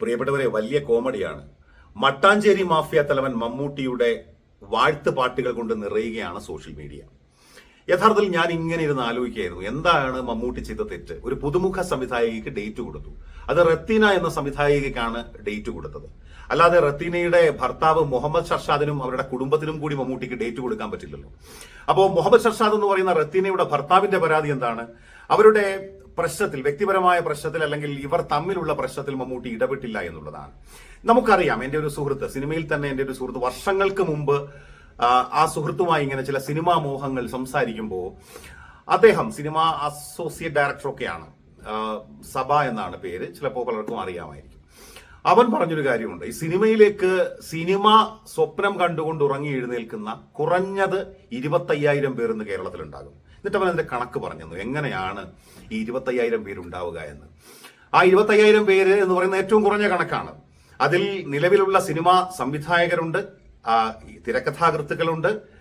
പ്രിയപ്പെട്ടവരെ വലിയ കോമഡിയാണ്. മട്ടാഞ്ചേരി മാഫിയ തലവൻ മമ്മൂട്ടിയുടെ വാഴ്ത്ത് പാട്ടുകൾ കൊണ്ട് നിറയുകയാണ് സോഷ്യൽ മീഡിയ. യഥാർത്ഥത്തിൽ ഞാൻ ഇങ്ങനെ ഇരുന്ന് ആലോചിക്കുകയായിരുന്നു. എന്താണ് മമ്മൂട്ടി ചെയ്ത തെറ്റ്? ഒരു പുതുമുഖ സംവിധായകയ്ക്ക് ഡേറ്റ് കൊടുത്തു. അത് റത്തീന എന്ന സംവിധായികയ്ക്കാണ് ഡേറ്റ് കൊടുത്തത്. അല്ലാതെ റത്തീനയുടെ ഭർത്താവ് മുഹമ്മദ് ഷർഷാദിനും അവരുടെ കുടുംബത്തിനും കൂടി മമ്മൂട്ടിക്ക് ഡേറ്റ് കൊടുക്കാൻ പറ്റില്ലല്ലോ. അപ്പോൾ മുഹമ്മദ് ഷർഷാദ് എന്ന് പറയുന്ന റത്തീനയുടെ ഭർത്താവിന്റെ പരാതി എന്താണ്? അവരുടെ പ്രശ്നത്തിൽ വ്യക്തിപരമായ പ്രശ്നത്തിൽ അല്ലെങ്കിൽ ഇവർ തമ്മിലുള്ള പ്രശ്നത്തിൽ മമ്മൂട്ടി ഇടപെട്ടില്ല എന്നുള്ളതാണ്. നമുക്കറിയാം എന്റെ ഒരു സുഹൃത്ത് സിനിമയിൽ തന്നെ എന്റെ ഒരു സുഹൃത്ത് വർഷങ്ങൾക്ക് മുമ്പ് ആ, സുഹൃത്തുമായി ഇങ്ങനെ ചില സിനിമാ മോഹങ്ങൾ സംസാരിക്കുമ്പോൾ അദ്ദേഹം സിനിമ അസോസിയേറ്റ് ഡയറക്ടറൊക്കെയാണ് സഭ എന്നാണ് പേര്. ചിലപ്പോൾ പലർക്കും അറിയാമായിരിക്കും. അവൻ പറഞ്ഞൊരു കാര്യമുണ്ട്. ഈ സിനിമയിലേക്ക് സിനിമ സ്വപ്നം കണ്ടുകൊണ്ട് ഉറങ്ങി എഴുന്നേൽക്കുന്ന കുറഞ്ഞത് ഇരുപത്തയ്യായിരം പേർ ഇന്ന് കേരളത്തിലുണ്ടാകും. എന്നിട്ട് അവൻ അതിന്റെ കണക്ക് പറഞ്ഞു എങ്ങനെയാണ് ഈ ഇരുപത്തയ്യായിരം പേരുണ്ടാവുക എന്ന്? ആ ഇരുപത്തയ്യായിരം പേര് എന്ന് പറയുന്ന ഏറ്റവും കുറഞ്ഞ കണക്കാണ്. അതിൽ നിലവിലുള്ള സിനിമ സംവിധായകരുണ്ട് തിരക്കഥാകൃത്തുക്കളുണ്ട്.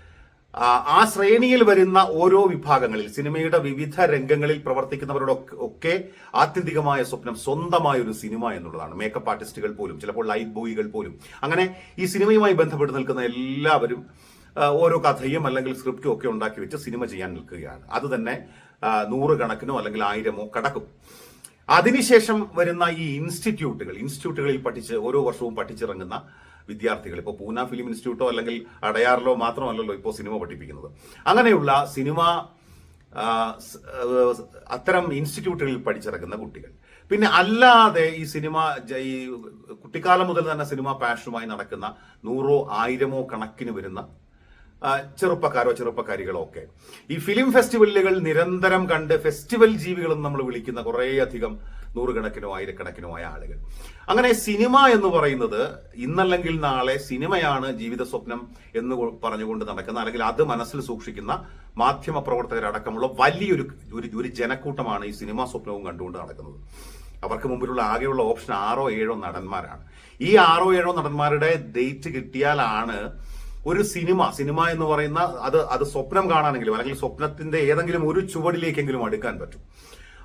ആ, ശ്രേണിയിൽ വരുന്ന ഓരോ വിഭാഗങ്ങളിൽ സിനിമയുടെ വിവിധ രംഗങ്ങളിൽ പ്രവർത്തിക്കുന്നവരുടെ ഒക്കെ- ആത്യന്തികമായ സ്വപ്നം സ്വന്തമായ ഒരു സിനിമ എന്നുള്ളതാണ്. മേക്കപ്പ് ആർട്ടിസ്റ്റുകൾ പോലും ചിലപ്പോൾ ലൈറ്റ് ബോയികൾ പോലും. അങ്ങനെ ഈ സിനിമയുമായി ബന്ധപ്പെട്ട് നിൽക്കുന്ന എല്ലാവരും ഓരോ കഥയും അല്ലെങ്കിൽ സ്ക്രിപ്റ്റും ഒക്കെ ഉണ്ടാക്കി വെച്ച് സിനിമ ചെയ്യാൻ നിൽക്കുകയാണ്. അത് തന്നെ നൂറുകണക്കിനോ അല്ലെങ്കിൽ ആയിരമോ കടക്കും. അതിനുശേഷം വരുന്ന ഈ ഇൻസ്റ്റിറ്റ്യൂട്ടുകൾ ഇൻസ്റ്റിറ്റ്യൂട്ടുകളിൽ പഠിച്ച് ഓരോ വർഷവും പഠിച്ചിറങ്ങുന്ന വിദ്യാർത്ഥികൾ. ഇപ്പോൾ പൂന ഫിലിം ഇൻസ്റ്റിറ്റ്യൂട്ടോ അല്ലെങ്കിൽ അടയാറിലോ മാത്രമല്ലല്ലോ ഇപ്പോൾ സിനിമ പഠിപ്പിക്കുന്നത്. അങ്ങനെയുള്ള സിനിമ അത്തരം ഇൻസ്റ്റിറ്റ്യൂട്ടുകളിൽ പഠിച്ചിറങ്ങുന്ന കുട്ടികൾ. പിന്നെ അല്ലാതെ ഈ സിനിമ ഈ കുട്ടിക്കാലം മുതൽ തന്നെ സിനിമ പാഷനുമായി നടക്കുന്ന നൂറോ ആയിരമോ കണക്കിന് വരുന്ന ചെറുപ്പക്കാരോ ചെറുപ്പക്കാരികളോ ഒക്കെ. ഈ ഫിലിം ഫെസ്റ്റിവലുകൾ നിരന്തരം കണ്ട് ഫെസ്റ്റിവൽ ജീവികളും നമ്മൾ വിളിക്കുന്ന കുറേയധികം നൂറുകണക്കിനോ ആയിരക്കണക്കിനോ ആയ ആളുകൾ. അങ്ങനെ സിനിമ എന്ന് പറയുന്നത് ഇന്നല്ലെങ്കിൽ നാളെ സിനിമയാണ് ജീവിത സ്വപ്നം എന്ന് പറഞ്ഞുകൊണ്ട് നടക്കുന്ന അല്ലെങ്കിൽ അത് മനസ്സിൽ സൂക്ഷിക്കുന്ന മാധ്യമ പ്രവർത്തകരടക്കമുള്ള വലിയൊരു ഒരു ഒരു ജനക്കൂട്ടമാണ് ഈ സിനിമാ സ്വപ്നവും കണ്ടുകൊണ്ട് നടക്കുന്നത്. അവർക്ക് മുമ്പിലുള്ള ആകെയുള്ള ഓപ്ഷൻ ആറോ ഏഴോ നടന്മാരാണ്. ഈ ആറോ ഏഴോ നടന്മാരുടെ ഡേറ്റ് കിട്ടിയാലാണ് ഒരു സിനിമ സിനിമ എന്ന് പറയുന്ന അത് അത് സ്വപ്നം കാണാനെങ്കിലും അല്ലെങ്കിൽ സ്വപ്നത്തിന്റെ ഏതെങ്കിലും ഒരു ചുവടിലേക്കെങ്കിലും അടുക്കാൻ പറ്റും.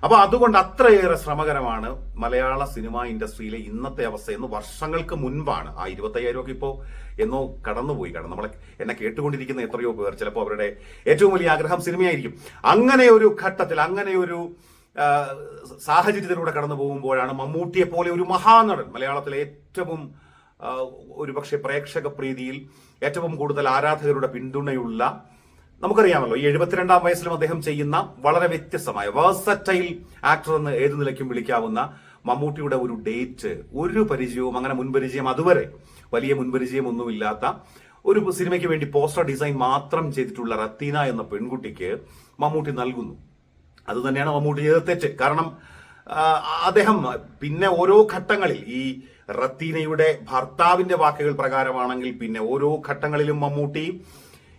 അപ്പൊ അതുകൊണ്ട് അത്രയേറെ ശ്രമകരമാണ് മലയാള സിനിമ ഇൻഡസ്ട്രിയിലെ ഇന്നത്തെ അവസ്ഥ എന്ന് വർഷങ്ങൾക്ക് മുൻപാണ്. ആ ഇരുപത്തയ്യായിരം ഒക്കെ ഇപ്പോ എന്നോ കടന്നുപോയി. കാരണം നമ്മളെ എന്നെ കേട്ടുകൊണ്ടിരിക്കുന്ന എത്രയോ പേർ ചിലപ്പോൾ അവരുടെ ഏറ്റവും വലിയ ആഗ്രഹം സിനിമയായിരിക്കും. അങ്ങനെ ഒരു ഘട്ടത്തിൽ അങ്ങനെ ഒരു സാഹചര്യത്തിലൂടെ കടന്നു പോകുമ്പോഴാണ് മമ്മൂട്ടിയെ പോലെ ഒരു മഹാനടൻ മലയാളത്തിലെ ഏറ്റവും ഒരുപക്ഷെ പ്രേക്ഷക പ്രീതിയിൽ ഏറ്റവും കൂടുതൽ ആരാധകരുടെ പിന്തുണയുള്ള നമുക്കറിയാമല്ലോ ഈ എഴുപത്തിരണ്ടാം വയസ്സിലും അദ്ദേഹം ചെയ്യുന്ന വളരെ വ്യത്യസ്തമായ വേഴ്സറ്റൈൽ ആക്ടർ എന്ന് ഏത് നിലയ്ക്കും വിളിക്കാവുന്ന മമ്മൂട്ടിയുടെ ഒരു ഡേറ്റ് ഒരു പരിചയവും അങ്ങനെ മുൻപരിചയം അതുവരെ വലിയ മുൻപരിചയം ഒന്നുമില്ലാത്ത ഒരു സിനിമയ്ക്ക് വേണ്ടി പോസ്റ്റർ ഡിസൈൻ മാത്രം ചെയ്തിട്ടുള്ള റത്തീന എന്ന പെൺകുട്ടിക്ക് മമ്മൂട്ടി നൽകുന്നു. അത് തന്നെയാണ് മമ്മൂട്ടി ചെയ്ത തെറ്റ്. കാരണം അദ്ദേഹം പിന്നെ ഓരോ ഘട്ടങ്ങളിൽ ഈ റത്തീനയുടെ ഭർത്താവിന്റെ വാക്കുകൾ പ്രകാരമാണെങ്കിൽ പിന്നെ ഓരോ ഘട്ടങ്ങളിലും മമ്മൂട്ടി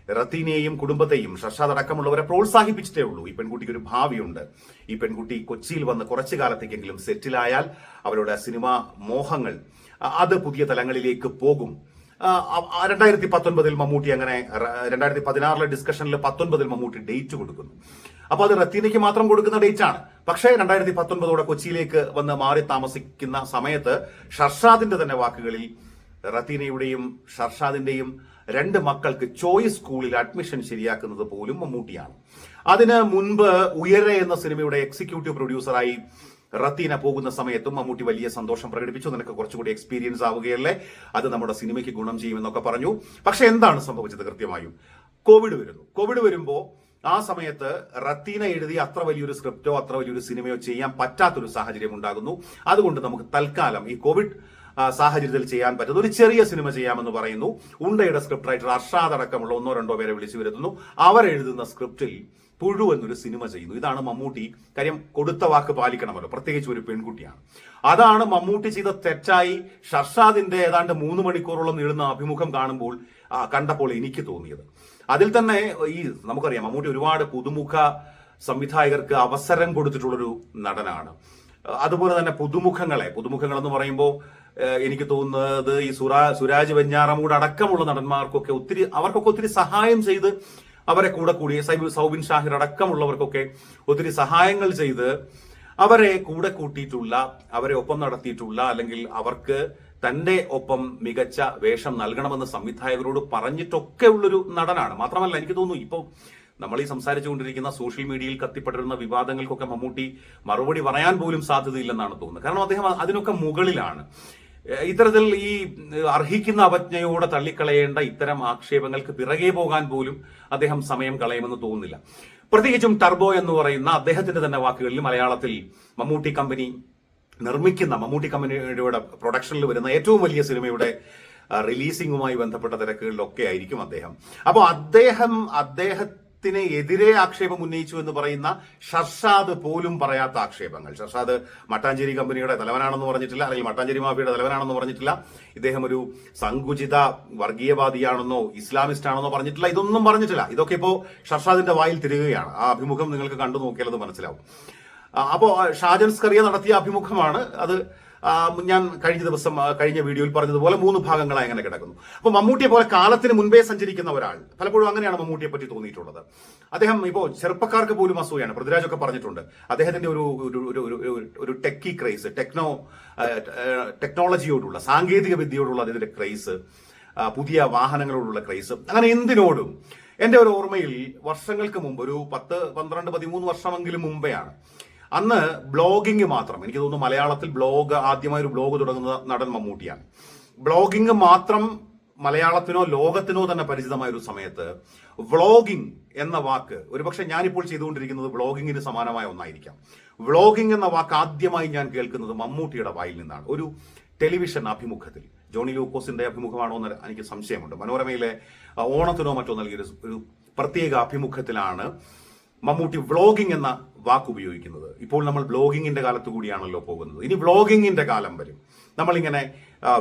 റത്തീനയെയും കുടുംബത്തെയും ഷർഷാദ് അടക്കമുള്ളവരെ പ്രോത്സാഹിപ്പിച്ചിട്ടേ ഉള്ളൂ. ഈ പെൺകുട്ടിക്ക് ഒരു ഭാവിയുണ്ട്. ഈ പെൺകുട്ടി കൊച്ചിയിൽ വന്ന് കുറച്ചു കാലത്തേക്കെങ്കിലും സെറ്റിലായാൽ അവരുടെ സിനിമാ മോഹങ്ങൾ അത് പുതിയ തലങ്ങളിലേക്ക് പോകും. രണ്ടായിരത്തി പത്തൊൻപതിൽ മമ്മൂട്ടി അങ്ങനെ രണ്ടായിരത്തി പതിനാറിലെ ഡിസ്കഷനിൽ പത്തൊൻപതിൽ മമ്മൂട്ടി ഡേറ്റ് കൊടുക്കുന്നു. അപ്പൊ അത് റത്തീനയ്ക്ക് മാത്രം കൊടുക്കുന്ന ഡേറ്റ് ആണ്. പക്ഷേ രണ്ടായിരത്തി പത്തൊൻപതോടെ കൊച്ചിയിലേക്ക് വന്ന് മാറി താമസിക്കുന്ന സമയത്ത് ഷർഷാദിന്റെ തന്നെ വാക്കുകളിൽ റത്തീനയുടെയും ഷർഷാദിന്റെയും രണ്ട് മക്കൾക്ക് ചോയ്സ് സ്കൂളിൽ അഡ്മിഷൻ ശരിയാക്കുന്നത് പോലും മമ്മൂട്ടിയാണ്. അതിന് മുൻപ് ഉയരെ എന്ന സിനിമയുടെ എക്സിക്യൂട്ടീവ് പ്രൊഡ്യൂസറായി റത്തീന പോകുന്ന സമയത്തും മമ്മൂട്ടി വലിയ സന്തോഷം പ്രകടിപ്പിച്ചു. നിനക്ക് കുറച്ചുകൂടി എക്സ്പീരിയൻസ് ആവുകയല്ലേ? അത് നമ്മുടെ സിനിമയ്ക്ക് ഗുണം ചെയ്യുമെന്നൊക്കെ പറഞ്ഞു. പക്ഷെ എന്താണ് സംഭവിച്ചത് കൃത്യമായും? കോവിഡ് വരുന്നു. കോവിഡ് വരുമ്പോ ആ സമയത്ത് റത്തീന എഴുതി അത്ര വലിയൊരു സ്ക്രിപ്റ്റോ അത്ര വലിയൊരു സിനിമയോ ചെയ്യാൻ പറ്റാത്തൊരു സാഹചര്യം ഉണ്ടാകുന്നു. അതുകൊണ്ട് നമുക്ക് തൽക്കാലം ഈ കോവിഡ് സാഹചര്യത്തിൽ ചെയ്യാൻ പറ്റുന്ന ഒരു ചെറിയ സിനിമ ചെയ്യാമെന്ന് പറയുന്നു. ഉണ്ടയുടെ സ്ക്രിപ്റ്റ് റൈറ്റർ അർഷാദ് അടക്കമുള്ള ഒന്നോ രണ്ടോ പേരെ വിളിച്ചു വരുത്തുന്നു. അവരെഴുതുന്ന സ്ക്രിപ്റ്റിൽ പുഴു എന്നൊരു സിനിമ ചെയ്യുന്നു. ഇതാണ് മമ്മൂട്ടി. കാര്യം കൊടുത്ത വാക്ക് പാലിക്കണമല്ലോ. പ്രത്യേകിച്ച് ഒരു പെൺകുട്ടിയാണ്. അതാണ് മമ്മൂട്ടി ചെയ്ത തെറ്റായി ഷർഷാദിന്റെ ഏതാണ്ട് മൂന്ന് മണിക്കൂറോളം നീളുന്ന അഭിമുഖം കാണുമ്പോൾ കണ്ടപ്പോൾ എനിക്ക് തോന്നിയത്. അതിൽ തന്നെ ഈ നമുക്കറിയാം മമ്മൂട്ടി ഒരുപാട് പുതുമുഖ സംവിധായകർക്ക് അവസരം കൊടുത്തിട്ടുള്ളൊരു നടനാണ്. അതുപോലെ തന്നെ പുതുമുഖങ്ങളെ. പുതുമുഖങ്ങൾ എന്ന് പറയുമ്പോൾ എനിക്ക് തോന്നുന്നത് ഈ സുരാ സുരാജ് വെഞ്ഞാറമൂട് അടക്കമുള്ള നടന്മാർക്കൊക്കെ ഒത്തിരി അവർക്കൊക്കെ ഒത്തിരി സഹായം ചെയ്ത് അവരെ കൂടെ കൂടി സൈബ് സൗബിൻ ഷാഹിർ അടക്കമുള്ളവർക്കൊക്കെ ഒത്തിരി സഹായങ്ങൾ ചെയ്ത് അവരെ കൂടെ കൂട്ടിയിട്ടുള്ള അവരെ ഒപ്പം നടത്തിയിട്ടുള്ള അല്ലെങ്കിൽ അവർക്ക് തന്റെ ഒപ്പം മികച്ച വേഷം നൽകണമെന്ന് സംവിധായകരോട് പറഞ്ഞിട്ടൊക്കെ ഉള്ളൊരു നടനാണ്. മാത്രമല്ല എനിക്ക് തോന്നുന്നു ഇപ്പോൾ നമ്മൾ ഈ സംസാരിച്ചുകൊണ്ടിരിക്കുന്ന സോഷ്യൽ മീഡിയയിൽ കത്തിപ്പെട്ടിരുന്ന വിവാദങ്ങൾക്കൊക്കെ മമ്മൂട്ടി മറുപടി പറയാൻ പോലും സാധ്യതയില്ലെന്നാണ് തോന്നുന്നത്. കാരണം അദ്ദേഹം അതിനൊക്കെ മുകളിലാണ്. ഇത്തരത്തിൽ ഈ അർഹിക്കുന്ന അവജ്ഞയോടെ തള്ളിക്കളയേണ്ട ഇത്തരം ആക്ഷേപങ്ങൾക്ക് പിറകെ പോകാൻ പോലും അദ്ദേഹം സമയം കളയുമെന്ന് തോന്നുന്നില്ല. പ്രത്യേകിച്ചും ടർബോ എന്ന് പറയുന്ന അദ്ദേഹത്തിന്റെ തന്നെ വാക്കുകളിൽ മലയാളത്തിൽ മമ്മൂട്ടി കമ്പനി നിർമ്മിക്കുന്ന മമ്മൂട്ടി കമ്പനിയുടെ പ്രൊഡക്ഷനിൽ വരുന്ന ഏറ്റവും വലിയ സിനിമയുടെ റിലീസിംഗുമായി ബന്ധപ്പെട്ട തിരക്കുകളിലൊക്കെ ആയിരിക്കും അദ്ദേഹം. അപ്പോൾ അദ്ദേഹം അദ്ദേഹം അദ്ദേഹത്തിന് എതിരെ ആക്ഷേപം ഉന്നയിച്ചു എന്ന് പറയുന്ന ഷർഷാദ് പോലും പറയാത്ത ആക്ഷേപങ്ങൾ. ഷർഷാദ് മട്ടാഞ്ചേരി കമ്പനിയുടെ തലവനാണെന്ന് പറഞ്ഞിട്ടില്ല അല്ലെങ്കിൽ മട്ടാഞ്ചേരി മാഫിയുടെ തലവനാണെന്ന് പറഞ്ഞിട്ടില്ല. ഇദ്ദേഹം ഒരു സങ്കുചിത വർഗീയവാദിയാണെന്നോ ഇസ്ലാമിസ്റ്റ് ആണെന്നോ പറഞ്ഞിട്ടില്ല. ഇതൊന്നും പറഞ്ഞിട്ടില്ല. ഇതൊക്കെ ഇപ്പോൾ ഷർഷാദിന്റെ വായിൽ തിരികുകയാണ് ആ അഭിമുഖം നിങ്ങൾക്ക് കണ്ടു നോക്കിയാലത് മനസ്സിലാവും. ആ, അപ്പോ ഷാജൻസ് ഷാജൻ സ്കറിയ നടത്തിയ അഭിമുഖമാണ് അത്. ഞാൻ കഴിഞ്ഞ ദിവസം കഴിഞ്ഞ വീഡിയോയിൽ പറഞ്ഞതുപോലെ മൂന്ന് ഭാഗങ്ങളായി അങ്ങനെ കിടക്കുന്നു. അപ്പൊ മമ്മൂട്ടിയെ പോലെ കാലത്തിന് മുൻപേ സഞ്ചരിക്കുന്ന ഒരാൾ പലപ്പോഴും അങ്ങനെയാണ് മമ്മൂട്ടിയെ പറ്റി തോന്നിയിട്ടുള്ളത്. അദ്ദേഹം ഇപ്പോൾ ചെറുപ്പക്കാർക്ക് പോലും അസൂയാണ് പൃഥ്വിരാജ് ഒക്കെ പറഞ്ഞിട്ടുണ്ട്. അദ്ദേഹത്തിന്റെ ഒരു ഒരു ടെക്കി ക്രൈസ് ടെക്നോ ടെക്നോളജിയോടുള്ള സാങ്കേതിക വിദ്യയോടുള്ള അതിന്റെ ക്രൈസ് പുതിയ വാഹനങ്ങളോടുള്ള ക്രൈസ് അങ്ങനെ എന്തിനോടും എന്റെ ഒരു ഓർമ്മയിൽ വർഷങ്ങൾക്ക് മുമ്പ് ഒരു പത്ത് പന്ത്രണ്ട് പതിമൂന്ന് വർഷമെങ്കിലും മുമ്പെയാണ് അന്ന് ബ്ലോഗിംഗ് മാത്രം. എനിക്ക് തോന്നുന്നു മലയാളത്തിൽ ബ്ലോഗ് ആദ്യമായി ഒരു ബ്ലോഗ് തുടങ്ങുന്ന നടൻ മമ്മൂട്ടിയാണ്. ബ്ലോഗിംഗ് മാത്രം മലയാളത്തിനോ ലോകത്തിനോ തന്നെ പരിചിതമായ ഒരു സമയത്ത് വ്ളോഗിംഗ് എന്ന വാക്ക് ഒരുപക്ഷെ ഞാനിപ്പോൾ ചെയ്തുകൊണ്ടിരിക്കുന്നത് വ്ളോഗിങ്ങിന് സമാനമായ ഒന്നായിരിക്കാം. വ്ളോഗിംഗ് എന്ന വാക്ക് ആദ്യമായി ഞാൻ കേൾക്കുന്നത് മമ്മൂട്ടിയുടെ വായിൽ നിന്നാണ്. ഒരു ടെലിവിഷൻ അഭിമുഖത്തിൽ. ജോണി ലൂക്കോസിന്റെ അഭിമുഖമാണോ എന്ന് എനിക്ക് സംശയമുണ്ട്. മനോരമയിലെ ഓണത്തിനോ മറ്റോ നൽകിയ ഒരു പ്രത്യേക അഭിമുഖത്തിലാണ് മമ്മൂട്ടി വ്ളോഗിംഗ് എന്ന വാക്ക് ഉപയോഗിക്കുന്നത് ഇപ്പോൾ നമ്മൾ ബ്ലോഗിങ്ങിന്റെ കാലത്ത് കൂടിയാണല്ലോ പോകുന്നത്. ഇനി ബ്ലോഗിങ്ങിന്റെ കാലം വരും. നമ്മളിങ്ങനെ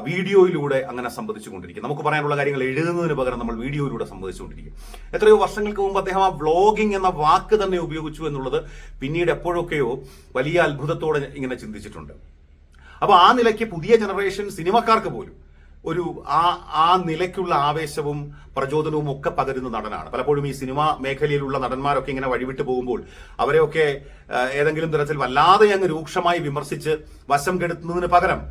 വീഡിയോയിലൂടെ അങ്ങനെ സംബന്ധിച്ചുകൊണ്ടിരിക്കും നമുക്ക് പറയാനുള്ള കാര്യങ്ങൾ എഴുതുന്നതിന് പകരം നമ്മൾ വീഡിയോയിലൂടെ സംബന്ധിച്ചുകൊണ്ടിരിക്കും എത്രയോ വർഷങ്ങൾക്ക് മുമ്പ് അദ്ദേഹം ആ വ്ളോഗിംഗ് എന്ന വാക്ക് തന്നെ ഉപയോഗിച്ചു എന്നുള്ളത് പിന്നീട് എപ്പോഴൊക്കെയോ വലിയ അത്ഭുതത്തോടെ ഇങ്ങനെ ചിന്തിച്ചിട്ടുണ്ട്. അപ്പോൾ ആ നിലയ്ക്ക് പുതിയ ജനറേഷൻ സിനിമക്കാർക്ക് പോലും ഒരു ആ ആ നിലയ്ക്കുള്ള ആവേശവും പ്രചോദനവും ഒക്കെ പകരുന്ന നടനാണ്. പലപ്പോഴും ഈ സിനിമ മേഖലയിലുള്ള നടന്മാരൊക്കെ ഇങ്ങനെ വഴിവിട്ട് പോകുമ്പോൾ അവരെയൊക്കെ ഏതെങ്കിലും തരത്തിൽ വല്ലാതെ അങ്ങ് രൂക്ഷമായി വിമർശിച്ച് വശം കെടുത്തുന്നതിന് പകരം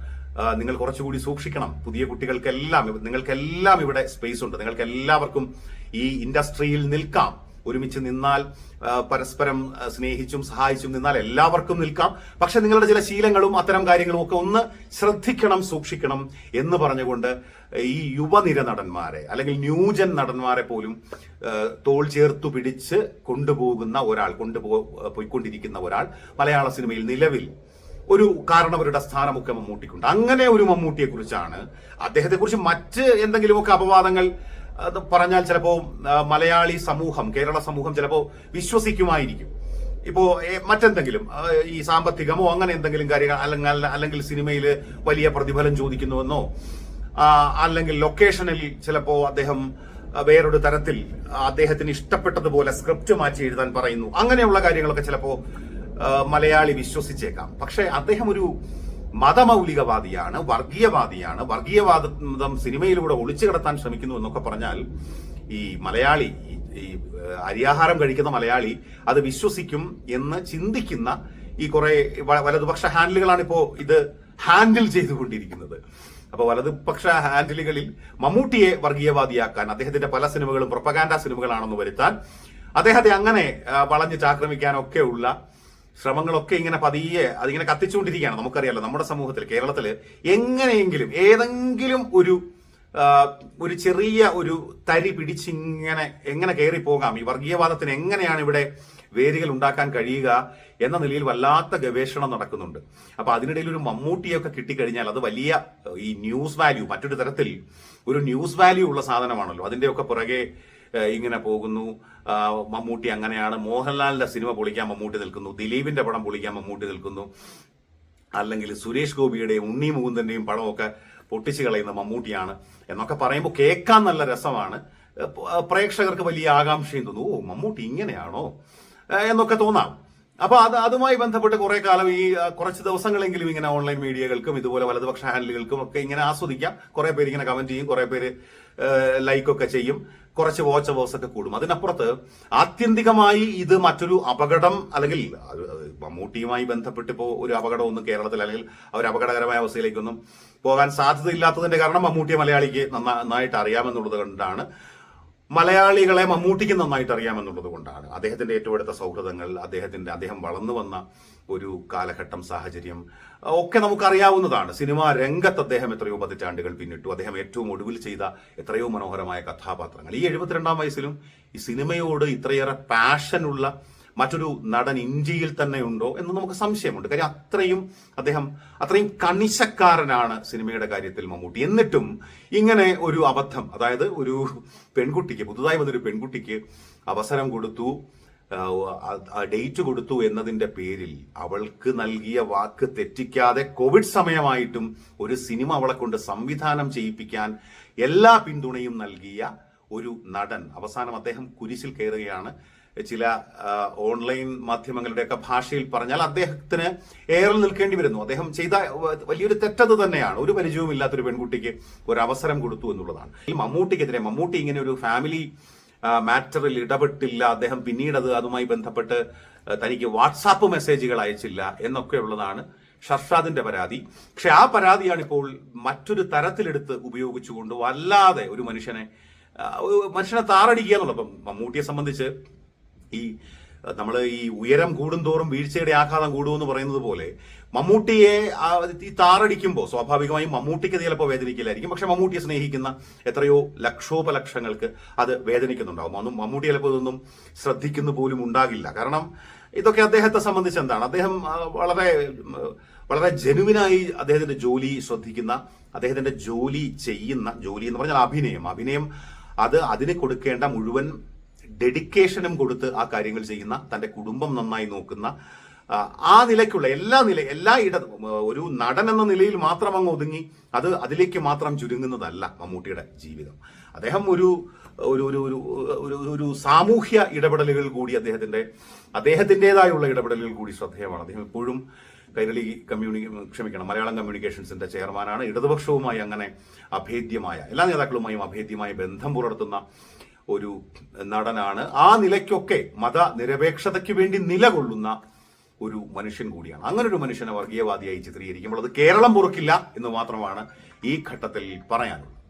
നിങ്ങൾ കുറച്ചുകൂടി സൂക്ഷിക്കണം. പുതിയ കുട്ടികൾക്കെല്ലാം നിങ്ങൾക്കെല്ലാം ഇവിടെ സ്പേസ് ഉണ്ട്. നിങ്ങൾക്ക് എല്ലാവർക്കും ഈ ഇൻഡസ്ട്രിയിൽ നിൽക്കാം. ഒരുമിച്ച് നിന്നാൽ പരസ്പരം സ്നേഹിച്ചും സഹായിച്ചും നിന്നാൽ എല്ലാവർക്കും നിൽക്കാം. പക്ഷെ നിങ്ങളുടെ ചില ശീലങ്ങളും അത്തരം കാര്യങ്ങളും ഒക്കെ ഒന്ന് ശ്രദ്ധിക്കണം സൂക്ഷിക്കണം എന്ന് പറഞ്ഞുകൊണ്ട് ഈ യുവനിര നടന്മാരെ അല്ലെങ്കിൽ ന്യൂജൻ നടന്മാരെ പോലും തോൾ ചേർത്തു പിടിച്ച് കൊണ്ടുപോകുന്ന ഒരാൾ കൊണ്ടുപോ പോയിക്കൊണ്ടിരിക്കുന്ന ഒരാൾ മലയാള സിനിമയിൽ നിലവിൽ ഒരു കാരണവരുടെ സ്ഥാനമൊക്കെ മമ്മൂട്ടിക്കുണ്ട്. അങ്ങനെ ഒരു മമ്മൂട്ടിയെ കുറിച്ചാണ് അദ്ദേഹത്തെ കുറിച്ച് മറ്റ് എന്തെങ്കിലുമൊക്കെ അപവാദങ്ങൾ അത് പറഞ്ഞാൽ ചിലപ്പോൾ മലയാളി സമൂഹം കേരള സമൂഹം ചിലപ്പോൾ വിശ്വസിക്കുമായിരിക്കും. ഇപ്പോ മറ്റെന്തെങ്കിലും ഈ സാമ്പത്തികമോ അങ്ങനെ എന്തെങ്കിലും കാര്യങ്ങൾ അല്ലെങ്കിൽ അല്ലെങ്കിൽ സിനിമയിൽ വലിയ പ്രതിഫലം ചോദിക്കുന്നുവെന്നോ അല്ലെങ്കിൽ ലൊക്കേഷനിൽ ചിലപ്പോൾ അദ്ദേഹം വേറൊരു തരത്തിൽ അദ്ദേഹത്തിന് ഇഷ്ടപ്പെട്ടതുപോലെ സ്ക്രിപ്റ്റ് മാറ്റി എഴുതാൻ പറയുന്നു. അങ്ങനെയുള്ള കാര്യങ്ങളൊക്കെ ചിലപ്പോൾ മലയാളി വിശ്വസിച്ചേക്കാം. പക്ഷെ അദ്ദേഹം ഒരു മതമൗലികവാദിയാണ് വർഗീയവാദിയാണ്. വർഗീയവാദം സിനിമയിലൂടെ ഒളിച്ചു കിടത്താൻ ശ്രമിക്കുന്നു എന്നൊക്കെ പറഞ്ഞാൽ ഈ മലയാളി ഈ- അരിയാഹാരം കഴിക്കുന്ന മലയാളി അത് വിശ്വസിക്കും എന്ന് ചിന്തിക്കുന്ന ഈ കുറെ വലതുപക്ഷ ഹാൻഡിലുകളാണ് ഇപ്പോ ഇത് ഹാൻഡിൽ ചെയ്തുകൊണ്ടിരിക്കുന്നത്. അപ്പൊ വലതുപക്ഷ ഹാൻഡിലുകളിൽ മമ്മൂട്ടിയെ വർഗീയവാദിയാക്കാൻ അദ്ദേഹത്തിന്റെ പല സിനിമകളും പ്രൊപ്പഗാൻഡ സിനിമകളാണെന്ന് വരുത്താൻ അദ്ദേഹത്തെ അങ്ങനെ വളഞ്ഞിട്ട് ആക്രമിക്കാനൊക്കെയുള്ള ശ്രമങ്ങളൊക്കെ ഇങ്ങനെ പതിയെ അതിങ്ങനെ കത്തിച്ചുകൊണ്ടിരിക്കുകയാണ്. നമുക്കറിയാലോ നമ്മുടെ സമൂഹത്തിൽ കേരളത്തിൽ എങ്ങനെയെങ്കിലും ഏതെങ്കിലും ഒരു ഒരു ചെറിയ ഒരു തരി പിടിച്ചിങ്ങനെ എങ്ങനെ കയറി പോകാം? ഈ വർഗീയവാദത്തിന് എങ്ങനെയാണ് ഇവിടെ വേരുകൾ ഉണ്ടാക്കാൻ കഴിയുക എന്ന നിലയിൽ വല്ലാത്ത ഗവേഷണം നടക്കുന്നുണ്ട്. അപ്പൊ അതിനിടയിൽ ഒരു മമ്മൂട്ടിയൊക്കെ കിട്ടിക്കഴിഞ്ഞാൽ അത് വലിയ ഈ ന്യൂസ് വാല്യൂ മറ്റൊരു തരത്തിൽ ഒരു ന്യൂസ് വാല്യൂ ഉള്ള സാധനമാണല്ലോ. അതിന്റെയൊക്കെ പുറകെ ഇങ്ങനെ പോകുന്നു. മമ്മൂട്ടി അങ്ങനെയാണ്. മോഹൻലാലിന്റെ സിനിമ പൊളിക്കാൻ മമ്മൂട്ടി നിൽക്കുന്നു. ദിലീപിന്റെ പടം പൊളിക്കാൻ മമ്മൂട്ടി നിൽക്കുന്നു. അല്ലെങ്കിൽ സുരേഷ് ഗോപിയുടെയും ഉണ്ണി മുകുന്ദന്റെയും പടമൊക്കെ പൊട്ടിച്ചു കളയുന്ന മമ്മൂട്ടിയാണ് എന്നൊക്കെ പറയുമ്പോൾ കേൾക്കാൻ നല്ല രസമാണ്. പ്രേക്ഷകർക്ക് വലിയ ആകാംക്ഷയും തോന്നുന്നു ഓ മമ്മൂട്ടി ഇങ്ങനെയാണോ? എന്നൊക്കെ തോന്നാം. അപ്പൊ അത് അതുമായി ബന്ധപ്പെട്ട് കുറെ കാലം ഈ കുറച്ച് ദിവസങ്ങളെങ്കിലും ഇങ്ങനെ ഓൺലൈൻ മീഡിയകൾക്കും ഇതുപോലെ വലതുപക്ഷ ഹാൻഡിലുകൾക്കും ഒക്കെ ഇങ്ങനെ ആസ്വദിക്കാം. കുറെ പേര് ഇങ്ങനെ കമന്റ് ചെയ്യും. കുറെ പേര് ലൈക്കൊക്കെ ചെയ്യും. കുറച്ച് വാച്ച് അവേഴ്സ് ഒക്കെ കൂടും. അതിനപ്പുറത്ത് ആത്യന്തികമായി ഇത് മറ്റൊരു അപകടം അല്ലെങ്കിൽ മമ്മൂട്ടിയുമായി ബന്ധപ്പെട്ട് ഇപ്പോൾ ഒരു അപകടം ഒന്നും കേരളത്തിൽ അല്ലെങ്കിൽ അവർ അപകടകരമായ അവസ്ഥയിലേക്കൊന്നും പോകാൻ സാധ്യതയില്ലാത്തതിന്റെ കാരണം മമ്മൂട്ടിയെ മലയാളിക്ക് നന്നായിട്ട് അറിയാമെന്നുള്ളത് കൊണ്ടാണ്. മലയാളികളെ മമ്മൂട്ടിക്ക് നന്നായിട്ട് അറിയാമെന്നുള്ളത് കൊണ്ടാണ്. അദ്ദേഹത്തിന്റെ ഏറ്റവും അടുത്ത സൗഹൃദങ്ങൾ അദ്ദേഹത്തിന്റെ അദ്ദേഹം വളർന്നു വന്ന ഒരു കാലഘട്ടം സാഹചര്യം ഒക്കെ നമുക്കറിയാവുന്നതാണ്. സിനിമാ രംഗത്ത് അദ്ദേഹം എത്രയോ പതിറ്റാണ്ടുകൾ പിന്നിട്ടു. അദ്ദേഹം ഏറ്റവും ഒടുവിൽ ചെയ്ത എത്രയോ മനോഹരമായ കഥാപാത്രങ്ങൾ. ഈ എഴുപത്തിരണ്ടാം വയസ്സിലും ഈ സിനിമയോട് ഇത്രയേറെ പാഷനുള്ള മറ്റൊരു നടൻ ഇന്ത്യയിൽ തന്നെ ഉണ്ടോ എന്ന് നമുക്ക് സംശയമുണ്ട്. കാര്യം അത്രയും അദ്ദേഹം അത്രയും കണിശക്കാരനാണ് സിനിമയുടെ കാര്യത്തിൽ മമ്മൂട്ടി. എന്നിട്ടും ഇങ്ങനെ ഒരു അബദ്ധം അതായത് ഒരു പെൺകുട്ടിക്ക് പുതുതായി വന്നൊരു പെൺകുട്ടിക്ക് അവസരം കൊടുത്തു ഡേറ്റ് കൊടുത്തു എന്നതിന്റെ പേരിൽ അവൾക്ക് നൽകിയ വാക്ക് തെറ്റിക്കാതെ കോവിഡ് സമയമായിട്ടും ഒരു സിനിമ അവളെ കൊണ്ട് സംവിധാനം ചെയ്യിപ്പിക്കാൻ എല്ലാ പിന്തുണയും നൽകിയ ഒരു നടൻ. അവസാനം അദ്ദേഹം കുരിശിൽ കയറുകയാണ്. ചില ഓൺലൈൻ മാധ്യമങ്ങളുടെയൊക്കെ ഭാഷയിൽ പറഞ്ഞാൽ അദ്ദേഹത്തിന് ഏറെ നിൽക്കേണ്ടി വരുന്നു. അദ്ദേഹം ചെയ്ത വലിയൊരു തെറ്റത് തന്നെയാണ്. ഒരു പരിചയവും ഇല്ലാത്തൊരു പെൺകുട്ടിക്ക് ഒരു അവസരം കൊടുത്തു എന്നുള്ളതാണ്. ഈ മമ്മൂട്ടിക്കെതിരെ മമ്മൂട്ടി ഇങ്ങനെ ഒരു ഫാമിലി മാറ്ററിൽ ഇടപെട്ടില്ല അദ്ദേഹം പിന്നീട് അത് അതുമായി ബന്ധപ്പെട്ട് തനിക്ക് വാട്സാപ്പ് മെസ്സേജുകൾ അയച്ചില്ല എന്നൊക്കെയുള്ളതാണ് ഷർഷാദിന്റെ പരാതി. പക്ഷെ ആ പരാതിയാണ് ഇപ്പോൾ മറ്റൊരു തരത്തിലെടുത്ത് ഉപയോഗിച്ചുകൊണ്ട് വല്ലാതെ ഒരു മനുഷ്യനെ മനുഷ്യനെ താറടിക്കുക എന്നുള്ളത്. ഇപ്പം മമ്മൂട്ടിയെ സംബന്ധിച്ച് ഈ നമ്മൾ ഈ ഉയരം കൂടുന്തോറും വീഴ്ചയുടെ ആഘാതം കൂടുമെന്ന് പറയുന്നത് പോലെ മമ്മൂട്ടിയെ ഈ താറടിക്കുമ്പോൾ സ്വാഭാവികമായും മമ്മൂട്ടിക്ക് ചിലപ്പോൾ വേദനിക്കില്ലായിരിക്കും. പക്ഷെ മമ്മൂട്ടിയെ സ്നേഹിക്കുന്ന എത്രയോ ലക്ഷോപലക്ഷങ്ങൾക്ക് അത് വേദനിക്കുന്നുണ്ടാവും. അതൊന്നും മമ്മൂട്ടി ചിലപ്പോൾ ഇതൊന്നും ശ്രദ്ധിക്കുന്നു പോലും ഉണ്ടാകില്ല. കാരണം ഇതൊക്കെ അദ്ദേഹത്തെ സംബന്ധിച്ച് എന്താണ്? അദ്ദേഹം വളരെ വളരെ ജനുവിനായി അദ്ദേഹത്തിന്റെ ജോലി ശ്രദ്ധിക്കുന്ന അദ്ദേഹത്തിന്റെ ജോലി ചെയ്യുന്ന ജോലി എന്ന് പറഞ്ഞാൽ അഭിനയം. അഭിനയം അത് അതിന് കൊടുക്കേണ്ട മുഴുവൻ ഡെഡിക്കേഷനും കൊടുത്ത് ആ കാര്യങ്ങൾ ചെയ്യുന്ന തന്റെ കുടുംബം നന്നായി നോക്കുന്ന ആ, നിലയ്ക്കുള്ള എല്ലാ നില എല്ലാ ഇട ഒരു നടൻ എന്ന നിലയിൽ മാത്രം അങ്ങ് ഒതുങ്ങി അത് അതിലേക്ക് മാത്രം ചുരുങ്ങുന്നതല്ല മമ്മൂട്ടിയുടെ ജീവിതം. അദ്ദേഹം ഒരു ഒരു ഒരു ഒരു ഒരു സാമൂഹ്യ ഇടപെടലുകൾ കൂടി അദ്ദേഹത്തിന്റെ അദ്ദേഹത്തിന്റെതായുള്ള ഇടപെടലുകൾ കൂടി ശ്രദ്ധേയമാണ്. അദ്ദേഹം എപ്പോഴും കൈരളി കമ്മ്യൂണി ക്ഷമിക്കണം മലയാളം കമ്മ്യൂണിക്കേഷൻസിന്റെ ചെയർമാനാണ്. ഇടതുപക്ഷവുമായി അങ്ങനെ അഭേദ്യമായ എല്ലാ നേതാക്കളുമായും അഭേദ്യമായ ബന്ധം പുലർത്തുന്ന ഒരു നടനാണ്. ആ നിലയ്ക്കൊക്കെ മത നിരപേക്ഷതയ്ക്ക് വേണ്ടി നിലകൊള്ളുന്ന ഒരു മനുഷ്യൻ കൂടിയാണ്. അങ്ങനെ ഒരു മനുഷ്യനെ വർഗീയവാദിയായി ചിത്രീകരിക്കുമ്പോൾ അത് കേരളം പുറക്കില്ല എന്ന് മാത്രമാണ് ഈ ഘട്ടത്തിൽ പറയാനുള്ളത്.